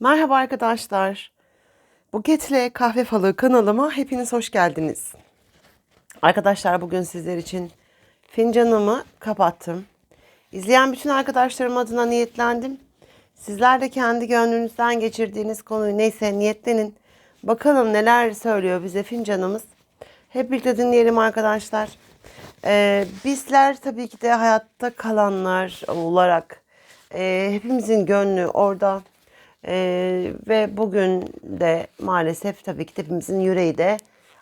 Merhaba arkadaşlar. Buketle Kahve Falı kanalıma hepiniz hoş geldiniz. Arkadaşlar bugün sizler için fincanımı kapattım. İzleyen bütün arkadaşlarım adına niyetlendim. Sizler de kendi gönlünüzden geçirdiğiniz konuyu neyse niyetlenin. Bakalım neler söylüyor bize fincanımız. Hep birlikte dinleyelim arkadaşlar. Ee, bizler tabii ki de hayatta kalanlar olarak e, hepimizin gönlü orada. Ee, ve bugün de maalesef tabii ki hepimizin yüreği de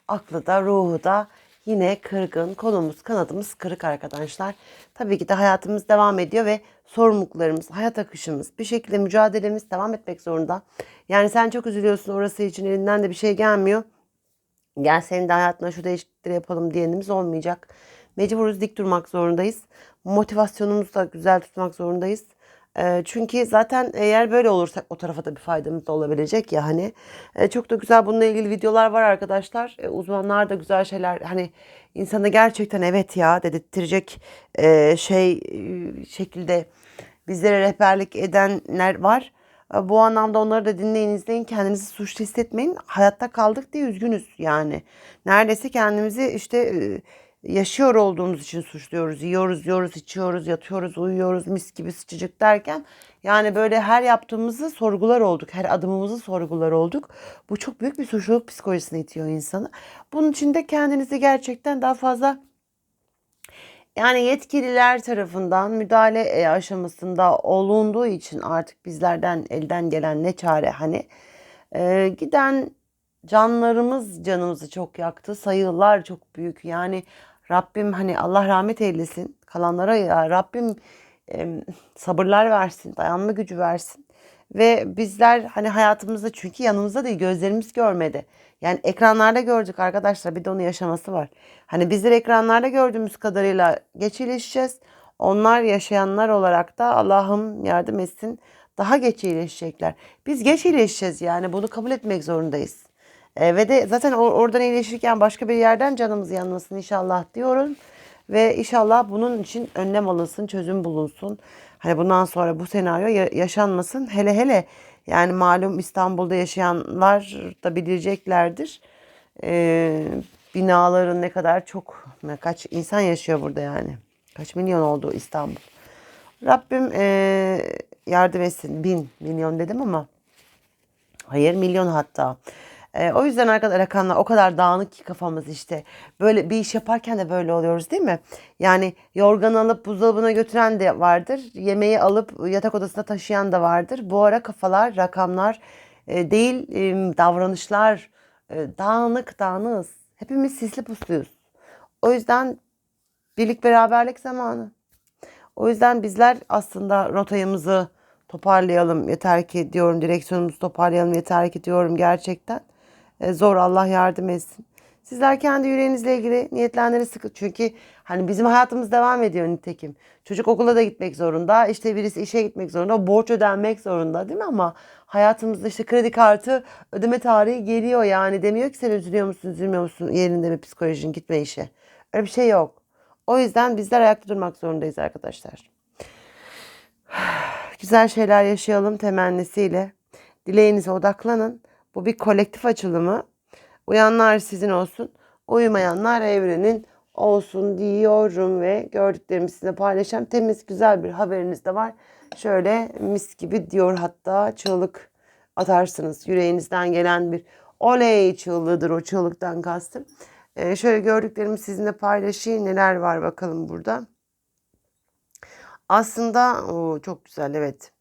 aklı da ruhu da yine kırgın. Kolumuz kanadımız kırık arkadaşlar. Tabii ki de hayatımız devam ediyor ve sorumluluklarımız, hayat akışımız bir şekilde mücadelemiz devam etmek zorunda. Yani sen çok üzülüyorsun orası için elinden de bir şey gelmiyor. Gel senin de hayatına şu değişiklikleri yapalım diyenimiz olmayacak. Mecburuz dik durmak zorundayız. Motivasyonumuzu da güzel tutmak zorundayız. Çünkü zaten eğer böyle olursak o tarafa da bir faydamız da olabilecek ya hani. Çok da güzel bununla ilgili videolar var arkadaşlar. Uzmanlar da güzel şeyler hani insana gerçekten evet ya dedirttirecek e, şey şekilde bizlere rehberlik edenler var. Bu anlamda onları da dinleyin, izleyin. Kendinizi suçlu hissetmeyin. Hayatta kaldık diye üzgünüz yani. Neredeyse kendimizi işte yaşıyor olduğumuz için suçluyoruz. Yiyoruz, yiyoruz, içiyoruz, yatıyoruz, uyuyoruz, mis gibi sıçıcık derken yani böyle her yaptığımızı sorgular olduk. Her adımımızı sorgular olduk. Bu çok büyük bir suçluluk psikolojisine itiyor insanı. Bunun için de kendinizi gerçekten daha fazla yani yetkililer tarafından müdahale e, aşamasında olunduğu için artık bizlerden elden gelen ne çare hani e, giden canlarımız canımızı çok yaktı. Sayılar çok büyük. Yani Rabbim hani Allah rahmet eylesin. Kalanlara ya Rabbim e, sabırlar versin, dayanma gücü versin. Ve bizler hani hayatımızda çünkü yanımızda değil gözlerimiz görmedi. Yani ekranlarda gördük arkadaşlar bir de onun yaşaması var. Hani bizler ekranlarda gördüğümüz kadarıyla geç. Onlar yaşayanlar olarak da Allah'ım yardım etsin daha geç iyileşecekler. Biz geç iyileşeceğiz yani bunu kabul etmek zorundayız. E, ve de zaten or- oradan iyileşirken başka bir yerden canımız yanmasın inşallah diyorum. Ve inşallah bunun için önlem alınsın, çözüm bulunsun. Hani bundan sonra bu senaryo ya- yaşanmasın. Hele hele yani malum İstanbul'da yaşayanlar da bileceklerdir. E, binaların ne kadar çok, kaç insan yaşıyor burada yani. Kaç milyon oldu İstanbul. Rabbim e, yardım etsin. Bin milyon dedim ama Hayır milyon hatta. Ee, o yüzden arkadaşlar rakamlar o kadar dağınık ki kafamız işte. Böyle bir iş yaparken de böyle oluyoruz değil mi? Yani yorgan alıp buzdolabına götüren de vardır. Yemeği alıp yatak odasına taşıyan da vardır. Bu ara kafalar, rakamlar e, değil e, davranışlar e, dağınık dağınığız. Hepimiz sisli pusluyuz. O yüzden birlik beraberlik zamanı. O yüzden bizler aslında rotayımızı toparlayalım yeter ki diyorum direksiyonumuzu toparlayalım yeter ki diyorum gerçekten. E, zor Allah yardım etsin. Sizler kendi yüreğinizle ilgili niyetlenleri sıkı. Çünkü hani bizim hayatımız devam ediyor nitekim. Çocuk okula da gitmek zorunda. işte birisi işe gitmek zorunda. Borç ödenmek zorunda değil mi? Ama hayatımızda işte kredi kartı ödeme tarihi geliyor yani. Demiyor ki sen üzülüyor musun üzülmüyor musun yerinde mi psikolojin gitme işe. Öyle bir şey yok. O yüzden bizler ayakta durmak zorundayız arkadaşlar. Güzel şeyler yaşayalım temennisiyle. Dileğinize odaklanın. Bu bir kolektif açılımı. Uyanlar sizin olsun. Uyumayanlar evrenin olsun diyorum ve gördüklerimi sizinle paylaşacağım. Temiz güzel bir haberiniz de var. Şöyle mis gibi diyor hatta çığlık atarsınız. Yüreğinizden gelen bir oley çığlığıdır o çığlıktan kastım. Ee, şöyle gördüklerimi sizinle paylaşayım. Neler var bakalım burada. Aslında o çok güzel evet.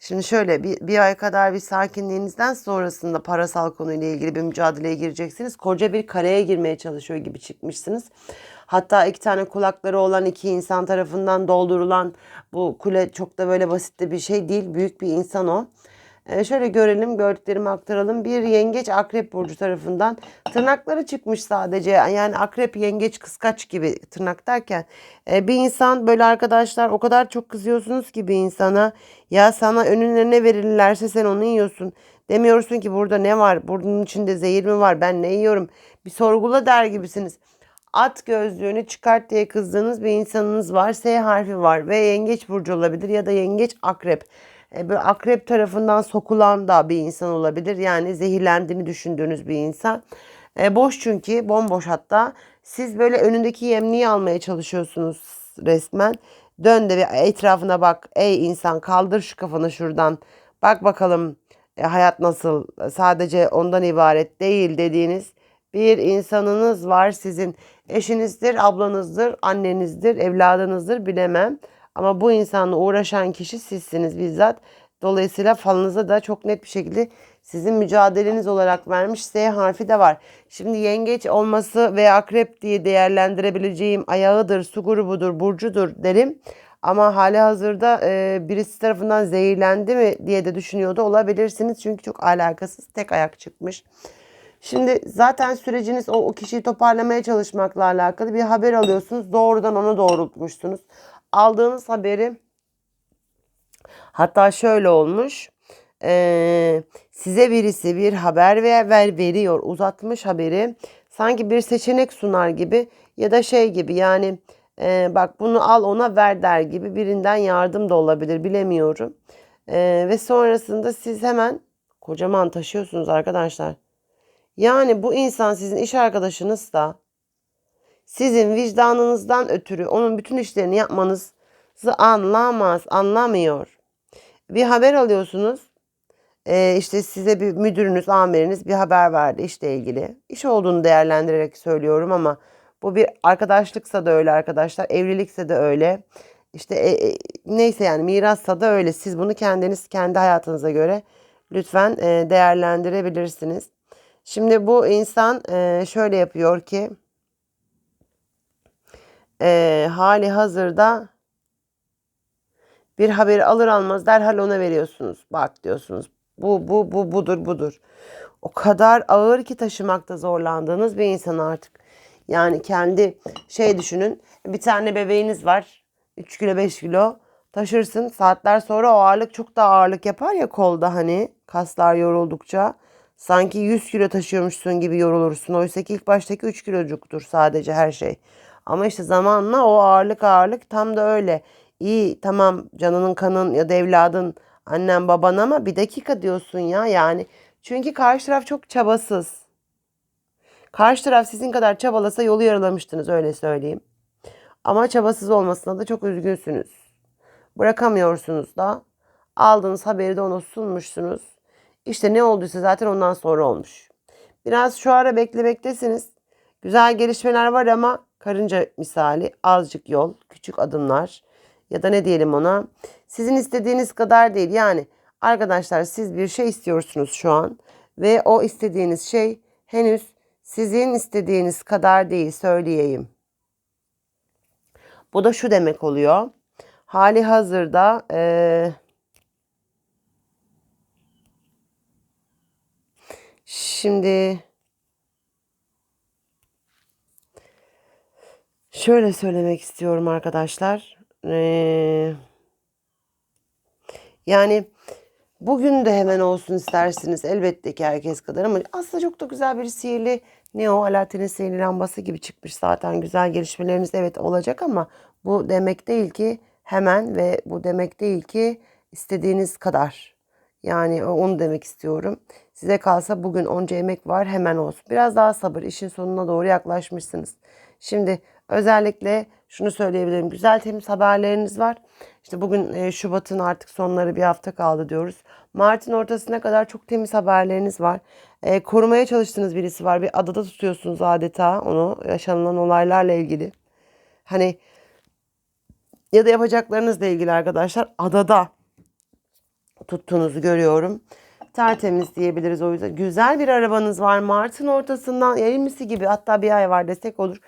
Şimdi şöyle bir, bir ay kadar bir sakinliğinizden sonrasında parasal konuyla ilgili bir mücadeleye gireceksiniz. Koca bir kareye girmeye çalışıyor gibi çıkmışsınız. Hatta iki tane kulakları olan iki insan tarafından doldurulan bu kule çok da böyle basit de bir şey değil. Büyük bir insan o. Ee, şöyle görelim, gördüklerimi aktaralım. Bir yengeç akrep burcu tarafından tırnakları çıkmış sadece. Yani akrep, yengeç, kıskaç gibi tırnak derken e, bir insan böyle arkadaşlar o kadar çok kızıyorsunuz ki bir insana ya sana önüne ne verirlerse sen onu yiyorsun. Demiyorsun ki burada ne var? Bunun içinde zehir mi var? Ben ne yiyorum? Bir sorgula der gibisiniz. At gözlüğünü çıkart diye kızdığınız bir insanınız var. S harfi var ve yengeç burcu olabilir ya da yengeç akrep. E, böyle akrep tarafından sokulan da bir insan olabilir. Yani zehirlendiğini düşündüğünüz bir insan. E, boş çünkü bomboş hatta. Siz böyle önündeki yemliği almaya çalışıyorsunuz resmen. Dön de bir etrafına bak. Ey insan kaldır şu kafanı şuradan. Bak bakalım e, hayat nasıl? Sadece ondan ibaret değil dediğiniz bir insanınız var sizin. Eşinizdir, ablanızdır, annenizdir, evladınızdır bilemem. Ama bu insanla uğraşan kişi sizsiniz bizzat. Dolayısıyla falınıza da çok net bir şekilde sizin mücadeleniz olarak vermiş S harfi de var. Şimdi yengeç olması ve akrep diye değerlendirebileceğim ayağıdır, su grubudur, burcudur derim. Ama hali hazırda e, birisi tarafından zehirlendi mi diye de düşünüyordu olabilirsiniz. Çünkü çok alakasız tek ayak çıkmış. Şimdi zaten süreciniz o, o kişiyi toparlamaya çalışmakla alakalı bir haber alıyorsunuz. Doğrudan onu doğrultmuşsunuz. Aldığınız haberi hatta şöyle olmuş. Ee, size birisi bir haber ver veriyor uzatmış haberi sanki bir seçenek sunar gibi ya da şey gibi yani e, bak bunu al ona ver der gibi birinden yardım da olabilir bilemiyorum. E, ve sonrasında siz hemen kocaman taşıyorsunuz arkadaşlar. Yani bu insan sizin iş arkadaşınız da sizin vicdanınızdan ötürü onun bütün işlerini yapmanızı anlamaz, anlamıyor. Bir haber alıyorsunuz. Ee, işte size bir müdürünüz, amiriniz bir haber verdi işle ilgili. İş olduğunu değerlendirerek söylüyorum ama bu bir arkadaşlıksa da öyle arkadaşlar, evlilikse de öyle. İşte e, e, neyse yani mirassa da öyle. Siz bunu kendiniz kendi hayatınıza göre lütfen e, değerlendirebilirsiniz. Şimdi bu insan e, şöyle yapıyor ki e, hali hazırda bir haberi alır almaz derhal ona veriyorsunuz. Bak diyorsunuz bu bu bu budur budur. O kadar ağır ki taşımakta zorlandığınız bir insan artık. Yani kendi şey düşünün bir tane bebeğiniz var 3 kilo 5 kilo taşırsın saatler sonra o ağırlık çok da ağırlık yapar ya kolda hani kaslar yoruldukça. Sanki 100 kilo taşıyormuşsun gibi yorulursun. Oysa ki ilk baştaki 3 kilocuktur sadece her şey. Ama işte zamanla o ağırlık ağırlık tam da öyle. İyi tamam canının kanın ya da evladın annen baban ama bir dakika diyorsun ya yani. Çünkü karşı taraf çok çabasız. Karşı taraf sizin kadar çabalasa yolu yaralamıştınız öyle söyleyeyim. Ama çabasız olmasına da çok üzgünsünüz. Bırakamıyorsunuz da. Aldığınız haberi de ona sunmuşsunuz. İşte ne olduysa zaten ondan sonra olmuş. Biraz şu ara beklemektesiniz. Güzel gelişmeler var ama karınca misali azıcık yol, küçük adımlar ya da ne diyelim ona. Sizin istediğiniz kadar değil. Yani arkadaşlar siz bir şey istiyorsunuz şu an ve o istediğiniz şey henüz sizin istediğiniz kadar değil söyleyeyim. Bu da şu demek oluyor. Hali hazırda ee, Şimdi şöyle söylemek istiyorum arkadaşlar. Ee, yani bugün de hemen olsun istersiniz. Elbette ki herkes kadar ama aslında çok da güzel bir sihirli ne o Alaaddin'in sihirli lambası gibi çıkmış zaten. Güzel gelişmeleriniz evet olacak ama bu demek değil ki hemen ve bu demek değil ki istediğiniz kadar. Yani onu demek istiyorum. Size kalsa bugün onca emek var hemen olsun. Biraz daha sabır işin sonuna doğru yaklaşmışsınız. Şimdi özellikle şunu söyleyebilirim. Güzel temiz haberleriniz var. İşte bugün e, Şubat'ın artık sonları bir hafta kaldı diyoruz. Mart'ın ortasına kadar çok temiz haberleriniz var. E, korumaya çalıştığınız birisi var. Bir adada tutuyorsunuz adeta onu yaşanılan olaylarla ilgili. Hani ya da yapacaklarınızla ilgili arkadaşlar adada tuttuğunuzu görüyorum tertemiz diyebiliriz o yüzden. Güzel bir arabanız var. Mart'ın ortasından 20'si gibi hatta bir ay var desek olur.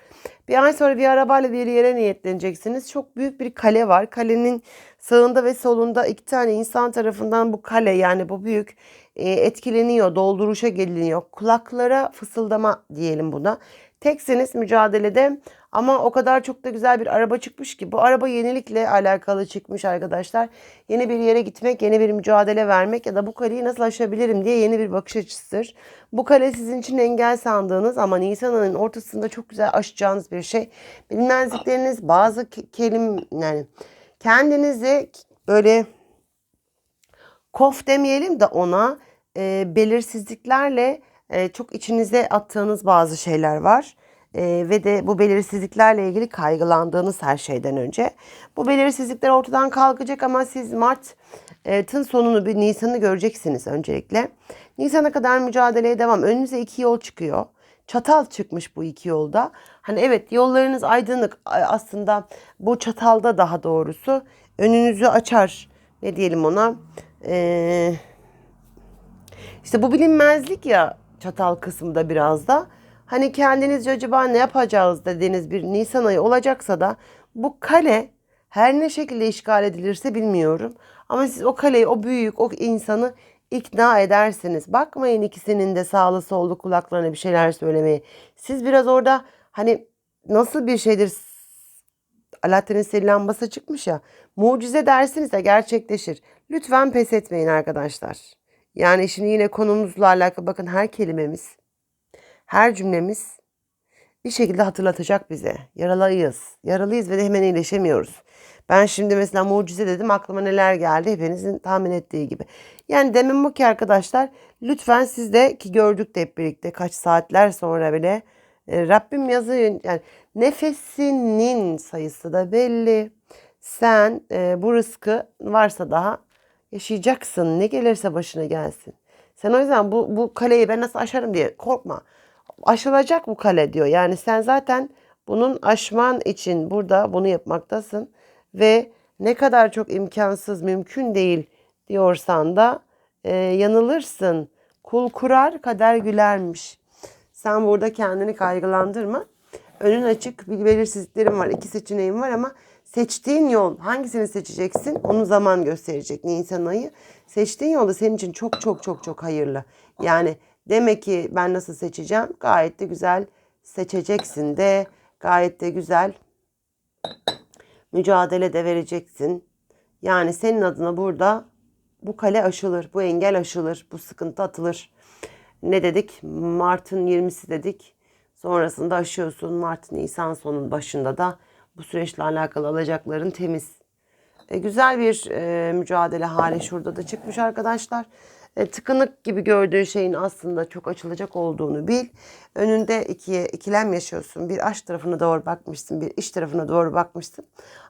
Bir ay sonra bir arabayla bir yere niyetleneceksiniz. Çok büyük bir kale var. Kalenin sağında ve solunda iki tane insan tarafından bu kale yani bu büyük e, etkileniyor, dolduruşa geliniyor. Kulaklara fısıldama diyelim buna. Teksiniz mücadelede ama o kadar çok da güzel bir araba çıkmış ki bu araba yenilikle alakalı çıkmış arkadaşlar. Yeni bir yere gitmek, yeni bir mücadele vermek ya da bu kaleyi nasıl aşabilirim diye yeni bir bakış açısıdır. Bu kale sizin için engel sandığınız ama Nisan ayının ortasında çok güzel aşacağınız bir şey. Bilinmezlikleriniz bazı kelim yani kendinizi böyle kof demeyelim de ona e, belirsizliklerle e, çok içinize attığınız bazı şeyler var. E, ve de bu belirsizliklerle ilgili kaygılandığınız her şeyden önce. Bu belirsizlikler ortadan kalkacak ama siz Mart'ın sonunu bir Nisan'ı göreceksiniz öncelikle. Nisan'a kadar mücadeleye devam. Önünüze iki yol çıkıyor. Çatal çıkmış bu iki yolda. Hani evet yollarınız aydınlık aslında bu çatalda daha doğrusu önünüzü açar. Ne diyelim ona? Eee işte bu bilinmezlik ya çatal kısmında biraz da. Hani kendinizce acaba ne yapacağız dediğiniz bir Nisan ayı olacaksa da bu kale her ne şekilde işgal edilirse bilmiyorum. Ama siz o kaleyi, o büyük, o insanı ikna edersiniz. Bakmayın ikisinin de sağlı sollu kulaklarına bir şeyler söylemeye. Siz biraz orada hani nasıl bir şeydir Alaaddin'in sel lambası çıkmış ya. Mucize dersiniz de gerçekleşir. Lütfen pes etmeyin arkadaşlar. Yani şimdi yine konumuzla alakalı bakın her kelimemiz, her cümlemiz bir şekilde hatırlatacak bize. Yaralıyız. Yaralıyız ve de hemen iyileşemiyoruz. Ben şimdi mesela mucize dedim aklıma neler geldi hepinizin tahmin ettiği gibi. Yani demin bu ki arkadaşlar lütfen siz de ki gördük de hep birlikte kaç saatler sonra bile e, Rabbim yazıyor yani nefesinin sayısı da belli. Sen e, bu rızkı varsa daha yaşayacaksın. Ne gelirse başına gelsin. Sen o yüzden bu, bu kaleyi ben nasıl aşarım diye korkma. Aşılacak bu kale diyor. Yani sen zaten bunun aşman için burada bunu yapmaktasın. Ve ne kadar çok imkansız, mümkün değil diyorsan da e, yanılırsın. Kul kurar, kader gülermiş. Sen burada kendini kaygılandırma. Önün açık, bir belirsizliklerim var. iki seçeneğim var ama seçtiğin yol hangisini seçeceksin onu zaman gösterecek Nisan ayı. Seçtiğin yol da senin için çok çok çok çok hayırlı. Yani demek ki ben nasıl seçeceğim? Gayet de güzel seçeceksin de gayet de güzel mücadele de vereceksin. Yani senin adına burada bu kale aşılır, bu engel aşılır, bu sıkıntı atılır. Ne dedik? Mart'ın 20'si dedik. Sonrasında aşıyorsun. Mart, Nisan sonun başında da bu süreçle alakalı alacakların temiz. E, güzel bir e, mücadele hali şurada da çıkmış arkadaşlar. E, tıkınık gibi gördüğün şeyin aslında çok açılacak olduğunu bil. Önünde ikiye, ikilem yaşıyorsun. Bir aşk tarafına doğru bakmışsın, bir iş tarafına doğru bakmışsın.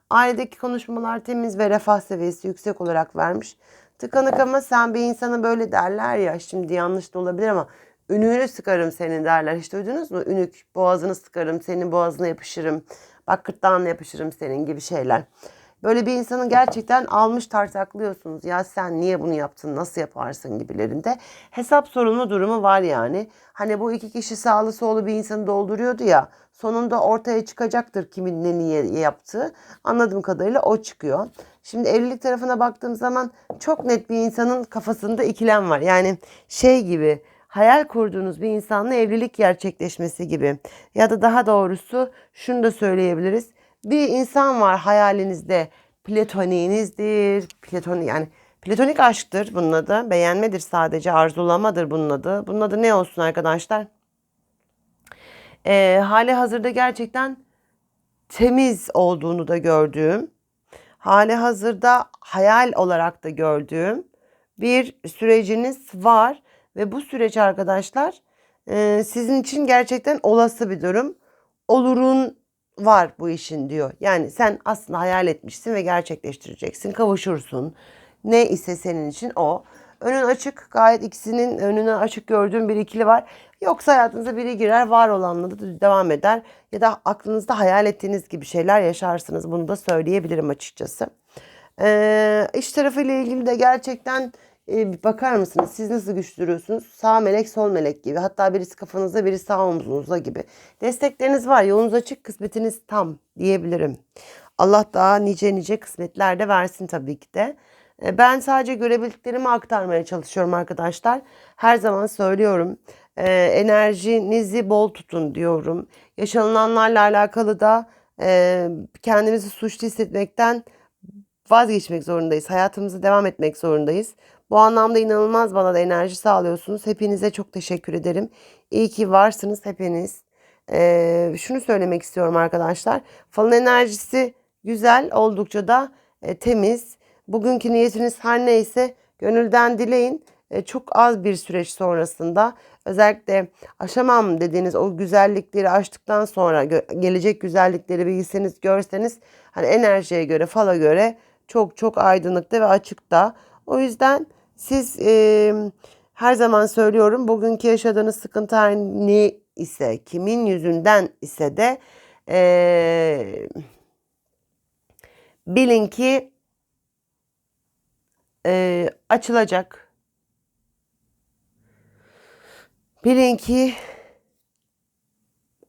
Ailedeki konuşmalar temiz ve refah seviyesi yüksek olarak vermiş. Tıkanık ama sen bir insana böyle derler ya şimdi yanlış da olabilir ama ününü sıkarım senin derler. Hiç duydunuz mu? Ünük boğazını sıkarım, senin boğazına yapışırım. Bak gırtlağına yapışırım senin gibi şeyler. Böyle bir insanı gerçekten almış tartaklıyorsunuz. Ya sen niye bunu yaptın, nasıl yaparsın gibilerinde. Hesap sorulma durumu var yani. Hani bu iki kişi sağlı solu bir insanı dolduruyordu ya. Sonunda ortaya çıkacaktır kimin ne niye yaptığı. Anladığım kadarıyla o çıkıyor. Şimdi evlilik tarafına baktığım zaman çok net bir insanın kafasında ikilem var. Yani şey gibi hayal kurduğunuz bir insanla evlilik gerçekleşmesi gibi. Ya da daha doğrusu şunu da söyleyebiliriz. Bir insan var hayalinizde. Platoniğinizdir. Platonik yani platonik aşktır bunun adı. Beğenmedir sadece. Arzulamadır bunun adı. Bunun adı ne olsun arkadaşlar? Ee, hali hazırda gerçekten temiz olduğunu da gördüğüm, hali hazırda hayal olarak da gördüğüm bir süreciniz var ve bu süreç arkadaşlar e, sizin için gerçekten olası bir durum. Olurun var bu işin diyor. Yani sen aslında hayal etmişsin ve gerçekleştireceksin. Kavuşursun. Ne ise senin için o. Önün açık. Gayet ikisinin önüne açık gördüğüm bir ikili var. Yoksa hayatınıza biri girer, var olanla da devam eder. Ya da aklınızda hayal ettiğiniz gibi şeyler yaşarsınız. Bunu da söyleyebilirim açıkçası. Ee, iş tarafıyla ilgili de gerçekten e, bakar mısınız? Siz nasıl güç? Sağ melek, sol melek gibi. Hatta birisi kafanızda, birisi sağ omzunuzda gibi. Destekleriniz var. Yolunuz açık, kısmetiniz tam diyebilirim. Allah daha nice nice kısmetler de versin tabii ki de. E, ben sadece görebildiklerimi aktarmaya çalışıyorum arkadaşlar. Her zaman söylüyorum. E, enerjinizi bol tutun diyorum. Yaşanılanlarla alakalı da e, kendimizi suçlu hissetmekten vazgeçmek zorundayız. Hayatımıza devam etmek zorundayız. Bu anlamda inanılmaz bana da enerji sağlıyorsunuz. Hepinize çok teşekkür ederim. İyi ki varsınız hepiniz. Ee, şunu söylemek istiyorum arkadaşlar. Falın enerjisi güzel, oldukça da e, temiz. Bugünkü niyetiniz her neyse Gönülden dileyin. E, çok az bir süreç sonrasında özellikle aşamam dediğiniz o güzellikleri aştıktan sonra gelecek güzellikleri bilseniz görseniz hani enerjiye göre fala göre çok çok aydınlıkta ve açıkta. O yüzden siz e, her zaman söylüyorum bugünkü yaşadığınız sıkıntı her ne ise kimin yüzünden ise de e, bilin ki e, açılacak. Bilin ki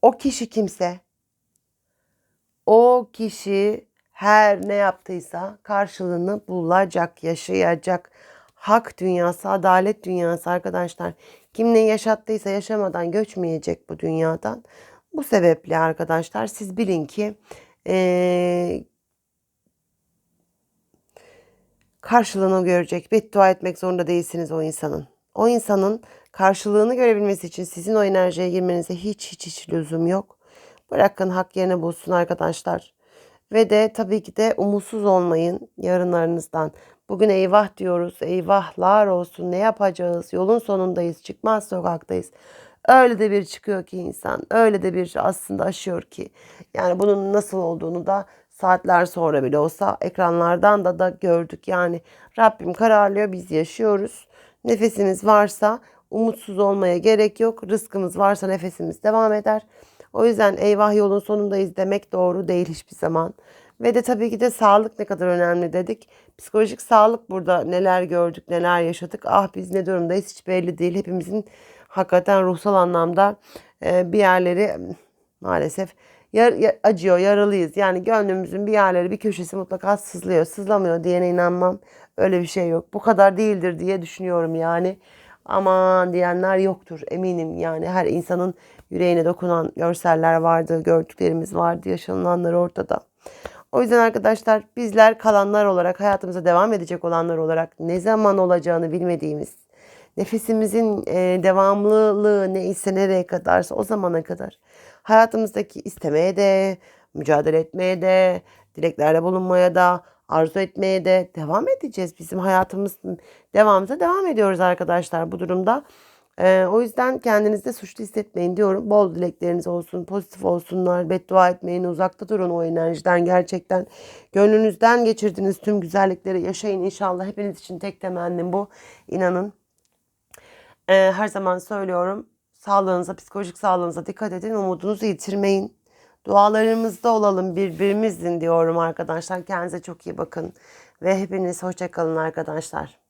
o kişi kimse, o kişi her ne yaptıysa karşılığını bulacak, yaşayacak. Hak dünyası, adalet dünyası arkadaşlar. Kim ne yaşattıysa yaşamadan göçmeyecek bu dünyadan. Bu sebeple arkadaşlar siz bilin ki eee karşılığını görecek. Beddua etmek zorunda değilsiniz o insanın. O insanın karşılığını görebilmesi için sizin o enerjiye girmenize hiç hiç hiç lüzum yok. Bırakın hak yerine bulsun arkadaşlar. Ve de tabii ki de umutsuz olmayın yarınlarınızdan. Bugün eyvah diyoruz. Eyvahlar olsun. Ne yapacağız? Yolun sonundayız. Çıkmaz sokaktayız. Öyle de bir çıkıyor ki insan. Öyle de bir aslında aşıyor ki. Yani bunun nasıl olduğunu da saatler sonra bile olsa ekranlardan da da gördük. Yani Rabbim kararlıyor biz yaşıyoruz. Nefesimiz varsa umutsuz olmaya gerek yok. Rızkımız varsa nefesimiz devam eder. O yüzden eyvah yolun sonundayız demek doğru değil hiçbir zaman. Ve de tabii ki de sağlık ne kadar önemli dedik. Psikolojik sağlık burada neler gördük, neler yaşadık. Ah biz ne durumdayız hiç belli değil. Hepimizin hakikaten ruhsal anlamda bir yerleri maalesef yar, ya- acıyor, yaralıyız. Yani gönlümüzün bir yerleri, bir köşesi mutlaka sızlıyor. Sızlamıyor diyene inanmam. Öyle bir şey yok. Bu kadar değildir diye düşünüyorum yani. Aman diyenler yoktur eminim. Yani her insanın yüreğine dokunan görseller vardı, gördüklerimiz vardı, yaşanılanlar ortada. O yüzden arkadaşlar bizler kalanlar olarak hayatımıza devam edecek olanlar olarak ne zaman olacağını bilmediğimiz nefesimizin e, devamlılığı neyse nereye kadarsa o zamana kadar hayatımızdaki istemeye de, mücadele etmeye de, dileklerde bulunmaya da, arzu etmeye de devam edeceğiz. Bizim hayatımız devamımıza devam ediyoruz arkadaşlar bu durumda. Ee, o yüzden kendinizde suçlu hissetmeyin diyorum. Bol dilekleriniz olsun, pozitif olsunlar. Beddua etmeyin, uzakta durun o enerjiden gerçekten. Gönlünüzden geçirdiğiniz tüm güzellikleri yaşayın inşallah. Hepiniz için tek temennim bu. İnanın. Ee, her zaman söylüyorum. Sağlığınıza, psikolojik sağlığınıza dikkat edin. Umudunuzu yitirmeyin. Dualarımızda olalım birbirimizin diyorum arkadaşlar. Kendinize çok iyi bakın. Ve hepiniz hoşçakalın arkadaşlar.